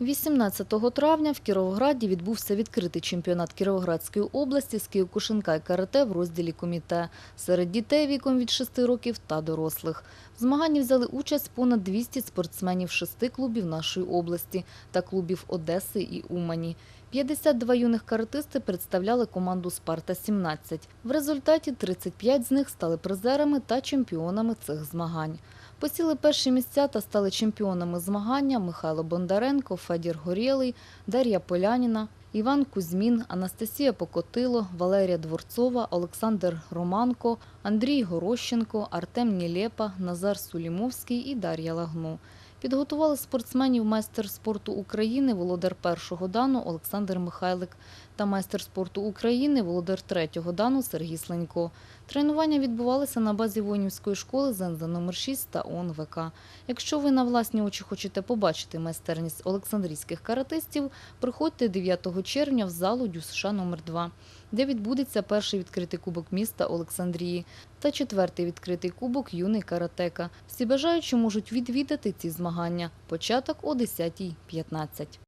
18 травня в Кіровограді відбувся відкритий чемпіонат Кіровоградської області з кіокушинка і карате в розділі коміте серед дітей віком від 6 років та дорослих. В змаганні взяли участь понад 200 спортсменів шести клубів нашої області та клубів Одеси і Умані. 52 юних каратисти представляли команду «Спарта-17». В результаті 35 з них стали призерами та чемпіонами цих змагань. Посіли перші місця та стали чемпіонами змагання Михайло Бондаренко, Федір Горєлий, Дар'я Поляніна, Іван Кузьмін, Анастасія Покотило, Валерія Дворцова, Олександр Романко, Андрій Горощенко, Артем Нілєпа, Назар Сулімовський і Дар'я Лагно. Підготували спортсменів майстер спорту України, володар першого дану Олександр Михайлик та майстер спорту України, володар третього дану Сергій Сленько. Тренування відбувалися на базі воїнівської школи ЗНЗ номер 6 та ОНВК. Якщо ви на власні очі хочете побачити майстерність олександрійських каратистів, приходьте 9 червня в залу ДЮСШ номер 2 де відбудеться перший відкритий кубок міста Олександрії та четвертий відкритий кубок юний каратека. Всі бажаючі можуть відвідати ці змагання. Початок о 10.15.